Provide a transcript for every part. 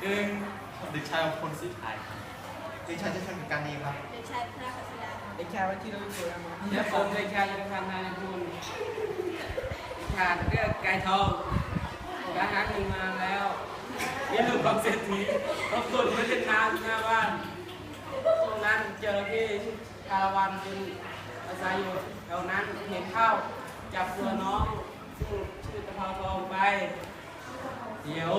หนึ่งเด็กชายคนสุดท้ายครับเด็กชายจะทำการนี้ครับ เด็กชายพระกัสดาเด็กชายวัชิรวิโรจน์มาและผมเด็กชายยศพันธ์นายคุณผ่านเรื่องไก่ทองการหาเงินมาแล้วนี่ลูกของเศรษฐีรบกวนไม่เล่นน้ำหน้าบ้านช่วงนั้นเจอที่คารวันจึงอาศัยอยู่แถวนั้นเห็นเข้าจับตัวน้องซึ่งชื่อตะเภาทองไป เดี๋ยว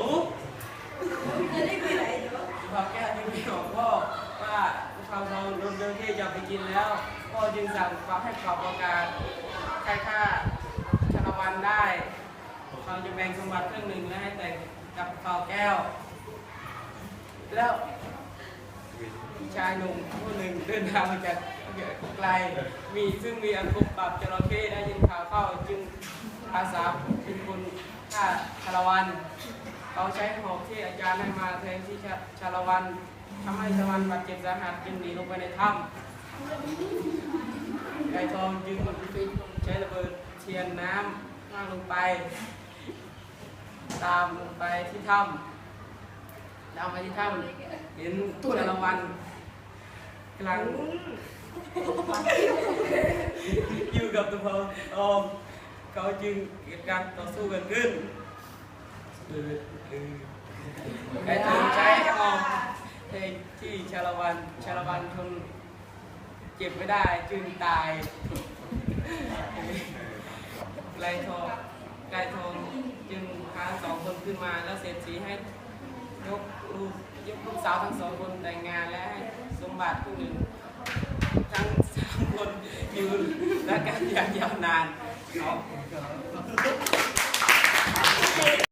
จะได้คุยอะไรอยู่อแก้วจึงบอกพ่อว่าเภาทองโดนเจ้าหน้าที่จับไปกินแล้ว พ่อจึงสั่งปรับให้ปรับประกาศใครฆ่าชาลวันได้เขาจะแบ่งสมบัติครึ่งหนึ่งแล้วให้แต่งกับเป่าแก้ว แล้วชายหนุ่มผู้หนึ่งเดินทางมาจากไกล มีซึ่งมีอากุปรับจระเข้ได้ยินข่าวเข้าจึงอาสา ชาละวัน เขาใช้หอกที่อาจารย์ให้มาแทงที่ชาชาละวันทำให้ชาละวันบาดเจ็บสาหัสจึงหนีลงไปในถ้ำไก่ทองจึงใช้ระเบิดเทียนน้ำนั่งลงไป ตามลงไปที่ถ้ำตามไปที่ถ้ำเห็นชาละวันกำลังอยู่กับตัวเขาออมเขาจึงเกิดการต่อสู้กันขึ้น ไอ้ถึงใช้ออมในที่ชาละวันชาละวันทนเจ็บไม่ได้จึงตายไกลทองไกลทองจึงพาสองคนขึ้นมาแล้วเศรษฐีให้ยกลูกยกลูกสาวทั้งสองคนแต่งงานและให้สมบัติผู้หนึ่งทั้งสามคนอยู่ด้วยกันอย่างยาวนานเอา